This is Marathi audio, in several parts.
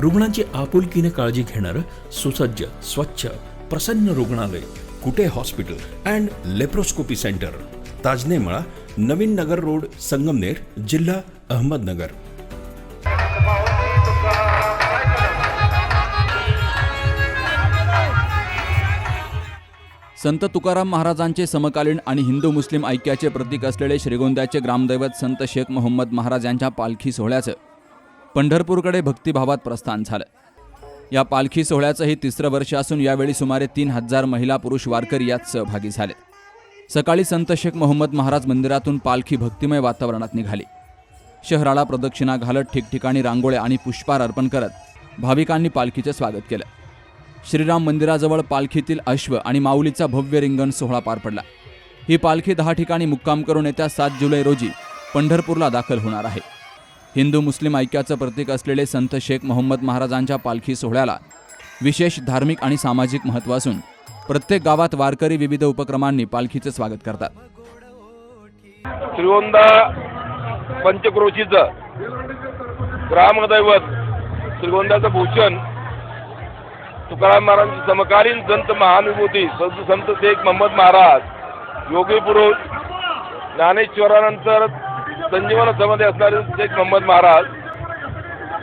रुग्णांची आपुलकीने काळजी घेणारं सुसज्ज स्वच्छ प्रसन्न रुग्णालय Kute hospital and laparoscopy centre. Tajnemala Navin Nagar road Sangamner जिल्हा अहमदनगर. संत तुकाराम महाराजांचे समकालीन आणि हिंदू मुस्लिम ऐक्याचे प्रतीक असलेले श्रीगोंद्याचे ग्रामदैवत संत शेख मोहम्मद महाराज यांच्या पालखी सोहळ्याचं पंढरपूरकडे भक्तिभावात प्रस्थान झालं. या पालखी सोहळ्याचं हे तिसरं वर्ष असून यावेळी सुमारे तीन हजार महिला पुरुष वारकरी यात सहभागी झाले सकाळी संत शेख मोहम्मद महाराज मंदिरातून पालखी भक्तिमय वातावरणात निघाली. शहराला प्रदक्षिणा घालत ठिकठिकाणी रांगोळ्या आणि पुष्पार अर्पण करत भाविकांनी पालखीचं स्वागत केलं. श्रीराम मंदिराजवळ पालखीतील अश्व आणि माऊलीचा भव्य रिंगण सोहळा पार पडला. ही पालखी दहा ठिकाणी मुक्काम करून येत्या सात जुलै रोजी पंढरपूरला दाखल होणार आहे. हिंदू मुस्लिम ऐक्याचं प्रतीक असलेले संत शेख मोहम्मद महाराजांच्या पालखी सोहळ्याला विशेष धार्मिक आणि सामाजिक महत्त्व असून प्रत्येक गावात वारकरी विविध उपक्रमांनी पालखीचं स्वागत करतात. श्रीगोंदा पंचक्रोशीचं ग्रामदैवत श्रीगोंद्याचं भूषण तुकाराम महाराजांची समकालीन संत महानुभूती संत संत शेख मोहम्मद महाराज योगी पुरुष ज्ञानेश्वरानंतर संजीवन समाधी असणारे शेख मोहम्मद महाराज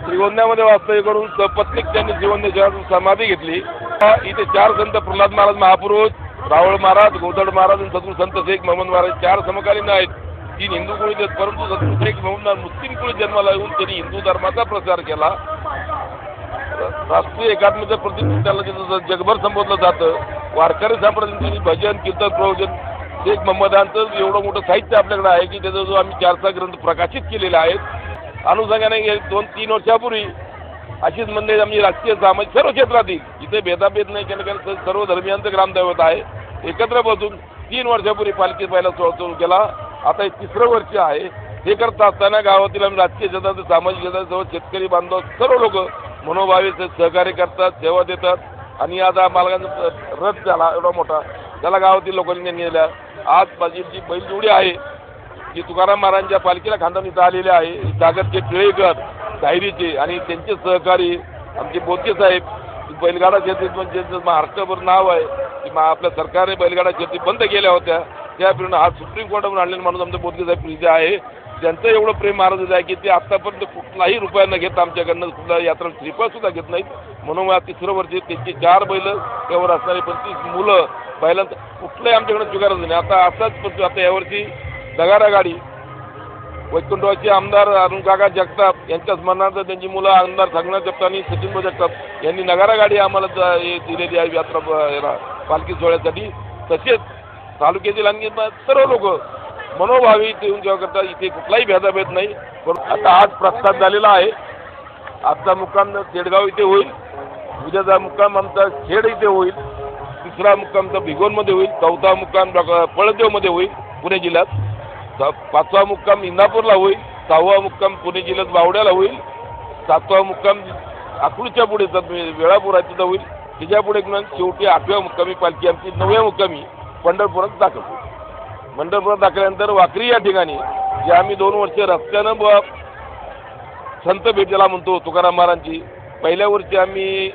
श्रीगोंद्यामध्ये वास्तव्य करून सपत्नीक त्यांनी श्रीगोंद्याची समाधी घेतली. इथे चार संत प्रल्हाद महाराज महापुरुष रावळ महाराज गोदड महाराज आणि सद्गुरू संत शेख मोहम्मद महाराज चार समकालीन आहेत. तीन हिंदू कुळीत आहेत परंतु सद्गुरू शेख मोहम्मद मुस्लिम कुळीत जन्माला येऊन त्यांनी हिंदू धर्माचा प्रचार केला. राष्ट्रीय एकात्मतेचं प्रतीक त्याला जगभर संबोधलं जातं. वारकरी संप्रदायाने त्यांनी भजन कीर्तन प्रवचन शेख महम्मदांचं एवढं मोठं साहित्य आपल्याकडे आहे की त्याचा जो आम्ही चार सहा ग्रंथ प्रकाशित केलेले आहेत अनुषंगाने दोन तीन वर्षापूर्वी अशीच म्हणजे आम्ही राजकीय सामाजिक सर्व क्षेत्रातील इथे भेदाभेद नाही केलं कारण सर्व धर्मियांचं ग्रामदैवत आहे. एकत्र बसून तीन वर्षापूर्वी पालखी पहिला सोहळा सुरू केला. आता हे तिसरं वर्ष आहे. हे करत असताना गावातील आम्ही राजकीय क्षेत्रात सामाजिक क्षेत्रात सर्व शेतकरी बांधव सर्व लोक मनोभावे सहकार्य करतात सेवा देतात. आणि आता मालकांचा रथ झाला एवढा मोठा त्याला गावातील लोकांनी नेल्या. आज माझी जी बैलजोडी आहे. की तुकाराम महाराजांच्या पालखीला खांदावून इथं आलेले आहे. जागतचे टिळेकर धायरीचे आणि त्यांचे सहकारी आमचे बोके साहेब बैलगाडा शेती म्हणजे महाराष्ट्रभर नाव आहे की मा आपल्या सरकारने बैलगाडा शेती बंद केल्या होत्या त्या फिरून आज सुप्रीम कोर्टामधून आणलेला माणूस आमचे बोके साहेब इथे आहे. त्यांचं एवढं प्रेम महाराजाचं आहे की ते आतापर्यंत कुठलाही रुपया न घेता आमच्याकडनं कुठला यात्रा श्रीफळ सुद्धा घेत नाहीत. म्हणून तिसरं वर्षी त्यांची चार बैल त्यावर असणारी पंचवीस मुलं पहिल्यांदा कुठलंही आमच्याकडे स्वीकारत नाही. आता असाच पण आता यावरती दगारा गाडी वैकुंठवाचे आमदार अरुण काका जगताप यांच्या स्मरणार्थ त्यांची मुलं आमदार संगणा जगताप आणि सचिन जगताप यांनी नगारा गाडी आम्हाला हे दिलेली आहे यात्रा ब- याला पालखी सोहळ्यासाठी. तसेच तालुक्यातील आणखी सर्व लोक मनोभावी येऊन जेव्हा करतात. इथे कुठलाही भेदाभेद नाही. पण आता आज प्रस्ताव झालेला आहे. आजचा मुक्काम तेडगाव इथे होईल. उद्याचा मुक्काम आमचा खेड इथे होईल. दुसरा मुक्काम तर भिगोनमध्ये होईल चौथा मुक्काम पळदेवमध्ये होईल पुणे जिल्ह्यात. पाचवा मुक्काम इंदापूरला होईल सहावा मुक्काम पुणे जिल्ह्यात बावड्याला होईल सातवा मुक्काम अकलूच्या पुढे तर तिथं होईल. त्याच्या पुढे मग शेवटी आठव्या मुक्कामी पालखी आमची नवव्या मुक्कामी पंढरपुरात दाखल होईल. पंढरपुरात दाखल्यानंतर वाकरी या ठिकाणी जे आम्ही दोन वर्ष रस्त्यानं ब संत भेट म्हणतो तुकाराम महाराजांची पहिल्या वर्षी आम्ही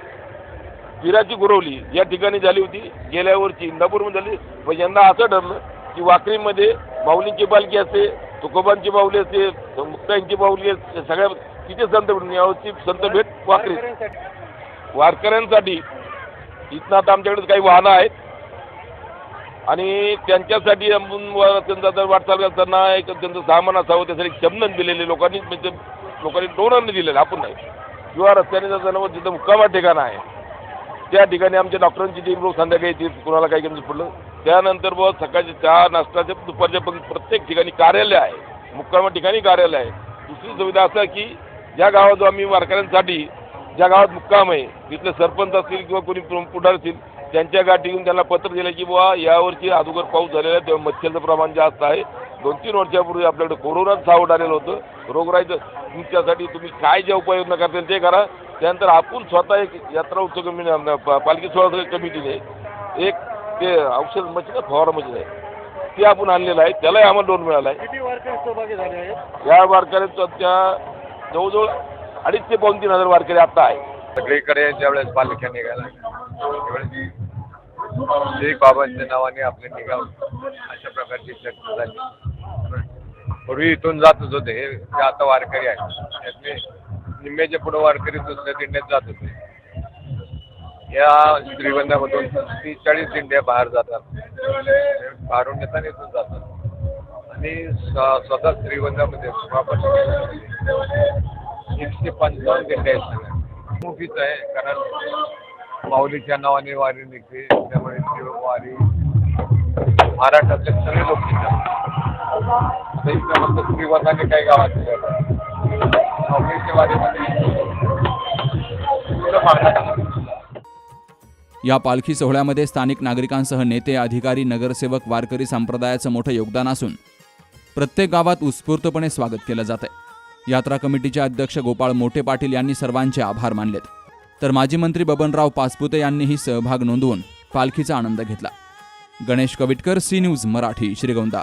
विराची गुरवली. या ठिकाणी झाली होती. गेल्या वर्षी इंदापूरमध्ये झाली. पण यंदा असं ठरलं की वाकरीमध्ये माऊलींची पालखी असते तुकोबांची माऊली असते मुक्ताईंची माऊली असते सगळ्या तिथे संत भेटून यावर्षी संत भेट वाकरी. वारकऱ्यांसाठी इथनं आता आमच्याकडे काही वाहनं आहेत. आणि त्यांच्यासाठी त्यांचा जर वाटचाल करताना एक त्यांचं सामान असावं त्यासाठी शबनन दिलेले लोकांनी म्हणजे लोकांनी डोनरने दिलेलं आपण नाही. किंवा रस्त्याने जाताना तिथं जिथं मुक्कामा ठिकाण आहे. त्या ठिकाणी आमच्या डॉक्टरांची टीम लोक संध्याकाळी कुणाला काही कमी पडलं? त्यानंतर व सकाळचे चहा नाश्ताचे दुपारच्या पण प्रत्येक ठिकाणी कार्यालय आहे. मुक्कामा ठिकाणी कार्यालय आहे. दुसरी सुविधा असं की ज्या गावात आम्ही वारकऱ्यांसाठी ज्या गावात मुक्काम आहे तिथले सरपंच असतील किंवा कोणी पुढार असतील त्यांच्या गाठी घेऊन त्यांना पत्र दिलं की बुवा यावर्षी अगोदर पाऊस झालेला आहे तेव्हा मच्छरचं प्रमाण जास्त आहे. दोन तीन वर्षापूर्वी आपल्याकडे कोरोनाच सावट आलेलं होतं. रोगराईचं तुमच्यासाठी तुम्ही काय ज्या उपाययोजना करतील ते करा. त्यानंतर आपण स्वतः एक यात्रा उत्सव कमिटी पा- पालखी सोहळा कमिटीने एक ते औषध मशीन आहे, फवारा मशीन आहे. ते आपण आणलेलं आहे. त्यालाही आम्हाला लोन मिळालं आहे. किती वारकरी सहभागी झाले आहेत? या वारकऱ्यांचं त्या जवळजवळ अडीच ते पाऊन तीन हजार वारकरी आता आहे. सगळीकडे ज्यावेळेस पालख्या निघायला त्यावेळेस शेख बाबांच्या नावाने आपले निघाव अशा प्रकारची चर्चा झाली. पूर्वी इथून जातच होते हे आता वारकरी आहेत त्यातले निम्म्याच्या पुढे वारकरी दुसऱ्या दिंड्यात जात होते. या श्रीगंधामधून तीस चाळीस दिंड्या बाहेर जातात. बाहेरून येताना इथून जातात. आणि स्वतः श्रीगंधामध्ये एकशे पंचावन्न दिंड्या आहेत सगळ्या. मुखीच आहे कारण माऊलीच्या नावाने वारी निघते. त्यामुळे वारी महाराष्ट्रातले सगळे लोक घेतात फक्त काही गावात माऊलीच्या वारी या पालखी सोहळ्यामध्ये स्थानिक नागरिकांसह नेते अधिकारी नगरसेवक वारकरी संप्रदायाचं मोठं योगदान असून प्रत्येक गावात उत्स्फूर्तपणे स्वागत केलं जात आहे. यात्रा कमिटीचे अध्यक्ष गोपाळ मोठे पाटील यांनी सर्वांचे आभार मानलेत. तर माजी मंत्री बबनराव पासपुते यांनीही सहभाग नोंदवून पालखीचा आनंद घेतला. Ganesh Kavitkar C news Marathi Shrigonda.